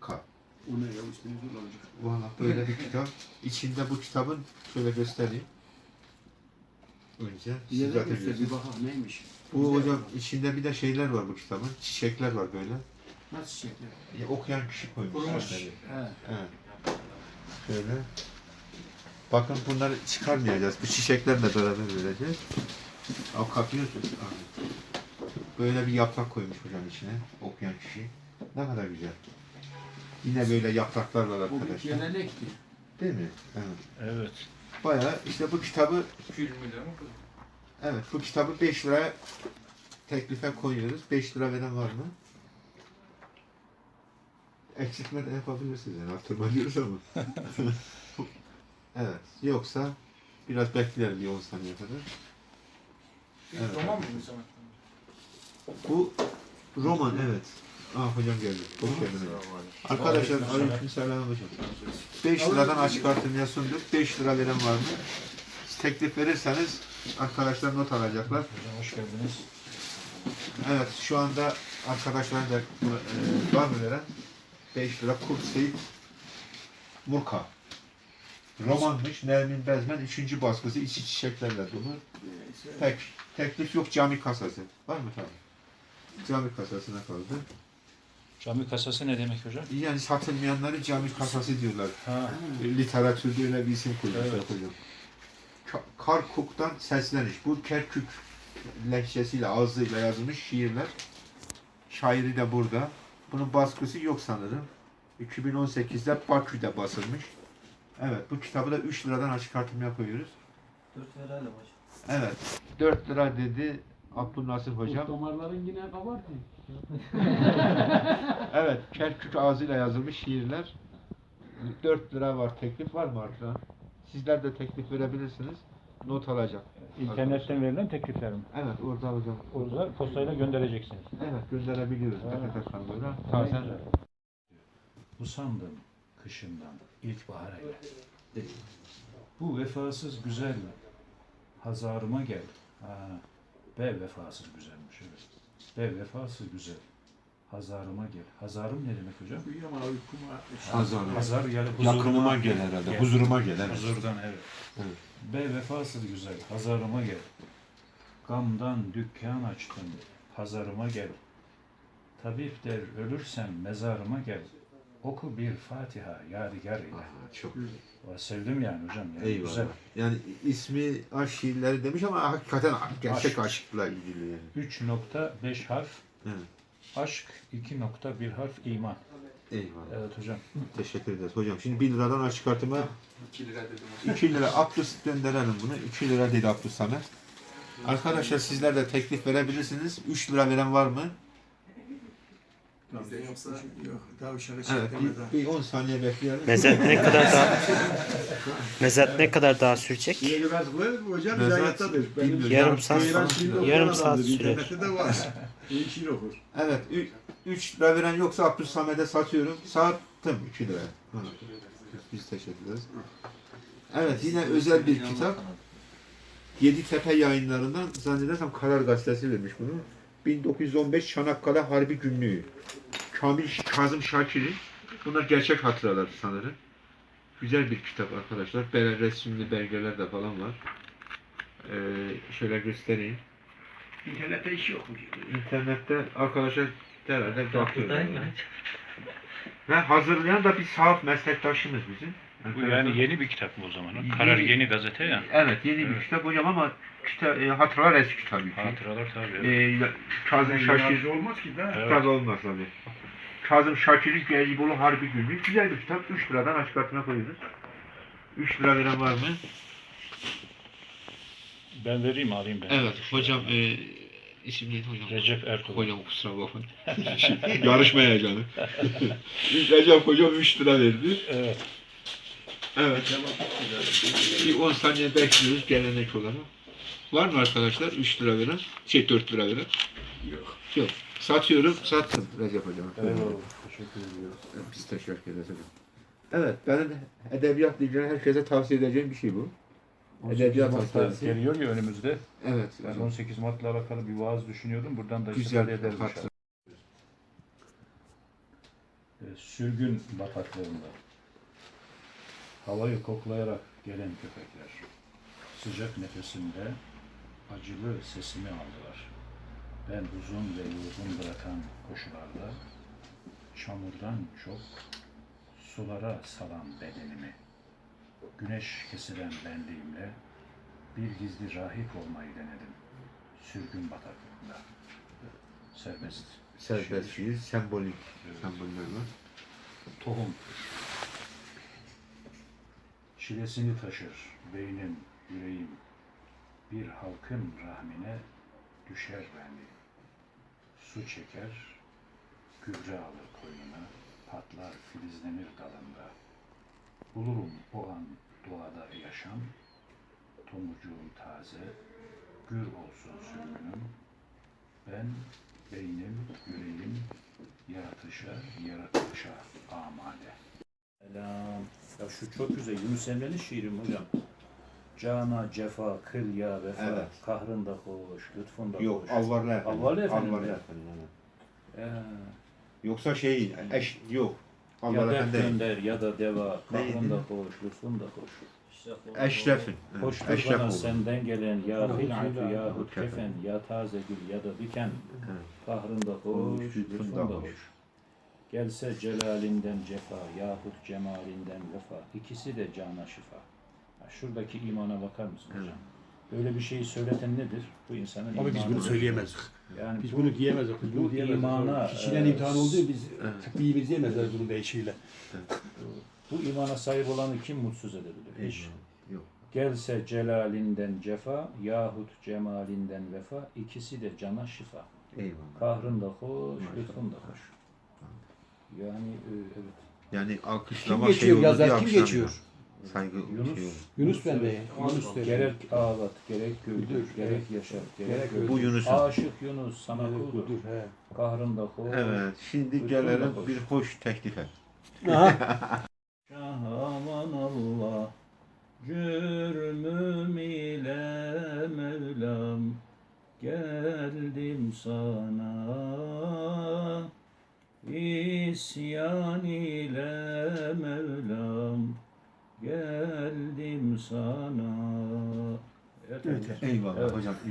Murka. O ne ya dur olacak. Valla böyle bir kitap. İçinde bu kitabın şöyle göstereyim. Önce siz Yere zaten göster bir biliyorsunuz. bakalım neymiş. Bu hocam içinde bir de şeyler var bu kitabın. Çiçekler var böyle. Nasıl çiçekler? Ya, okuyan kişi koymuş. Kurumuş. zaten. He. Evet. Şöyle. Bakın bunları çıkarmayacağız. Bu çiçeklerle beraber vereceğiz. Al kapıyorsun. Böyle bir yaprak koymuş hocam içine. Okuyan kişi. Ne kadar güzel. Yine böyle yapraklar var Bu bir arkadaşlar. gelenekti. Değil mi? Evet. Evet. Bayağı işte bu kitabı Külmüyle mi? evet bu kitabı 5 liraya teklife koyuyoruz. 5 lira veren var mı? Eksiltme de yapabilirsiniz yani arttırma diyoruz ama. evet. Yoksa biraz bekleyelim bir 10 saniye kadar. Bir Evet. roman mı bu zaman? Bu roman evet. Ah hocam geldi. Hoş geldiniz. Arkadaşlar aleykümselam hocam. 5 liradan açık artırmaya sunduk. 5 lira veren var mı? Teklif verirseniz arkadaşlar not alacaklar. Hocam hoş geldiniz. Evet şu anda arkadaşlar da e, var mı veren? 5 lira Kurt Seyit Murka. Romanmış. Nermin Bezmen 3. baskısı içi çiçeklerle dolu. Tek, teklif yok cami kasası. Var mı tabii? Cami kasasına kaldı. Cami kasası ne demek hocam? Yani satılmayanları cami kasası diyorlar. Ha. Literatürde öyle bir isim koymuşlar Evet. hocam. Ka- Karkuk'tan sesleniş. Bu Kerkük lehçesiyle, ağzıyla yazılmış şiirler. Şairi de burada. Bunun baskısı yok sanırım. 2018'de Bakü'de basılmış. Evet, bu kitabı da 3 liradan açık artırmaya koyuyoruz. Dört verelim hocam. Evet, 4 lira dedi Abdülnasır Bu hocam. damarların yine kabardı. Evet, Kerkük ağzıyla yazılmış şiirler. 4 lira var, teklif var mı artık? Sizler de teklif verebilirsiniz. Not alacak. İnternetten verilen teklifler mi? Evet, orada hocam. Orada postayla göndereceksiniz. Evet, gönderebiliyoruz. Evet. Güzel. Usandım kışından ilkbahara gel. Bu vefasız güzel hazarıma gel. Ha, be vefasız güzelmiş evet. Be vefasız güzel. Hazarıma gel. Hazarım ne demek hocam? Uyuyama uykuma. Hazarım. Hazar yani huzuruma Yakınıma gel herhalde. Huzuruma gel. Evet. Huzurdan evet. Evet. Be vefasız güzel, hazarıma gel. Gamdan dükkan açtım, hazarıma gel. Tabip der ölürsem mezarıma gel. Oku bir Fatiha yadigar ile. Aha, çok Vay, Sevdim yani hocam. Yani eyvallah. Güzel. Yani ismi aşk şiirleri demiş ama hakikaten gerçek Aşk. aşkla ilgili yani. 3.5 harf Evet. aşk, 2.1 harf iman. Eyvallah. Evet hocam. Teşekkür ederiz. Hocam şimdi 1 liradan açık artırma 2 lira dedim hocam. 2 lira Abdus gönderelim bunu. 2 lira dedi Abdus Samet. Arkadaşlar sizler de teklif verebilirsiniz. 3 lira veren var mı? Bizde yoksa Yok daha uşağı Evet. çeklemeden. Bir, bir 10 saniye bekleyelim. Mezat ne kadar daha Mezat ne kadar daha sürecek? Hocam? Mezat Hidayettadır. Benim bilmiyorum. Yarım saat okuyan yarım adamdır. saat sürer. İnternette de var. İyi şiir okur. Evet. 3 lira veren yoksa Abdus Samet'e satıyorum. Sattım 2 lira. Hı. Biz teşekkür ederiz. Evet yine özel bir kitap. Yeditepe yayınlarından zannedersem Karar Gazetesi vermiş bunu. 1915 Çanakkale Harbi Günlüğü. Kamil Kazım Şakir'in. Bunlar gerçek hatıralar sanırım. Güzel bir kitap arkadaşlar. Böyle resimli belgeler de falan var. Ee, şöyle göstereyim. İnternette iş yok mu? İnternette arkadaşlar herhalde bakıyorlar. Ve hazırlayan da bir sahaf meslektaşımız bizim. Bu yani yeni bir kitap mı o zaman? Yeni- Karar yeni gazete ya. Evet yeni bir Evet. kitap hocam ama kitap, e, hatıralar eski tabii ki. Hatıralar tabii. E, evet. ya- Kazım Şakir olmaz ki da. Evet. tabii olmaz tabii. Kazım Şakir'in Gelibolu Harbi Günlüğü. Güzel bir kitap. 3 liradan açık artırma koyuyoruz. 3 lira veren var mı? Ben vereyim alayım ben. Evet hocam e, isim neydi hocam? Recep Ertuğrul. Hocam kusura bakmayın. Yarışmaya canım. Recep hocam 3 lira verdi. Evet. Evet. Bir 10 saniye bekliyoruz gelenek olarak. Var mı arkadaşlar 3 lira veren? Şey 4 lira veren? Yok. Yok. Satıyorum, sattım Recep hocam. Eyvallah. Teşekkür ediyoruz. Biz teşekkür ederiz. Evet, benim edebiyatla ilgili herkese tavsiye edeceğim bir şey bu. 18 Edebiyat hastanesi. geliyor ya önümüzde. Evet. Ben hocam. 18 Mart'la alakalı bir vaaz düşünüyordum. Buradan da Güzel istifade ederiz inşallah. e, sürgün bataklığında havayı koklayarak gelen köpekler sıcak nefesimde acılı sesimi aldılar. Ben uzun ve yorgun bırakan koşularda çamurdan çok sulara salan bedenimi güneş kesilen benliğimle bir gizli rahip olmayı denedim. Sürgün bataklığında. Serbest. Serbest şiir, sembolik semboller var. Tohum. Çilesini taşır beynim, yüreğim. Bir halkın rahmine düşer bendi. Su çeker, gübre alır koynuna, patlar filizlenir dalında. Bulurum o an doğada yaşam, tomurcuğum taze, gür olsun sürgünüm. Ben beynim, yüreğim, yaratışa, yaratışa amade. Selam. Ya şu çok güzel. Yunus Emre'nin şiiri mi hocam? Cana, cefa, kıl ya, vefa, Evet. kahrında hoş, lütfunda Yok, hoş. Alvarlı Efendi. Alvarlı Efendi mi? Efendi, evet. Ee, Yoksa şey, eş, yok. Ya Alvarlı dert değil. gönder ya da deva, Neydi? kahrında hoş, lütfunda hoş. Eşref'in. evet, Hoştur Eşref bana oldu. senden gelen ya Yahut hil'atu hilal, yahut yahut kefen, kefen. ya taze gül ya da diken, Evet. kahrında hoş, lütfunda lütfunda hoş. Gelse celalinden cefa yahut cemalinden vefa. İkisi de cana şifa. Ya şuradaki imana bakar mısın hocam? Böyle bir şeyi söyleten nedir? Bu insanın Ama biz bunu imanıdır. söyleyemezdik. Yani Biz bu- bunu diyemezdik. Biz bu bunu diyemezdik. imana, Kişiden e, imtihan olduğu biz Evet. tıbbiyimiz diyemezler bunun değişiyle. bu imana sahip olanı kim mutsuz edebilir? Hiç. Yok. Gelse celalinden cefa yahut cemalinden vefa. ikisi de cana şifa. Eyvallah. Kahrın da hoş, Maşallah. lütfun da hoş. Yani e, evet. Yani Kim alkışlama şey geçiyor yazar? diye Kim alkışlamıyor. geçiyor? Saygı Yunus. şey. Yunus ben de. Yunus de. Gerek ağlat, gerek güldür, gerek yaşat, gerek öldür. Bu Yunus'un. Aşık Yunus sana Evet, kuldur. dur, he. Kahrın da hoş. Evet, şimdi gelelim bir hoş teklife. Aha. Şah aman Allah Cürmüm ile Mevlam Geldim sana İsyan ile Mevlam Geldim sana Evet, Evet. Eyvallah hocam.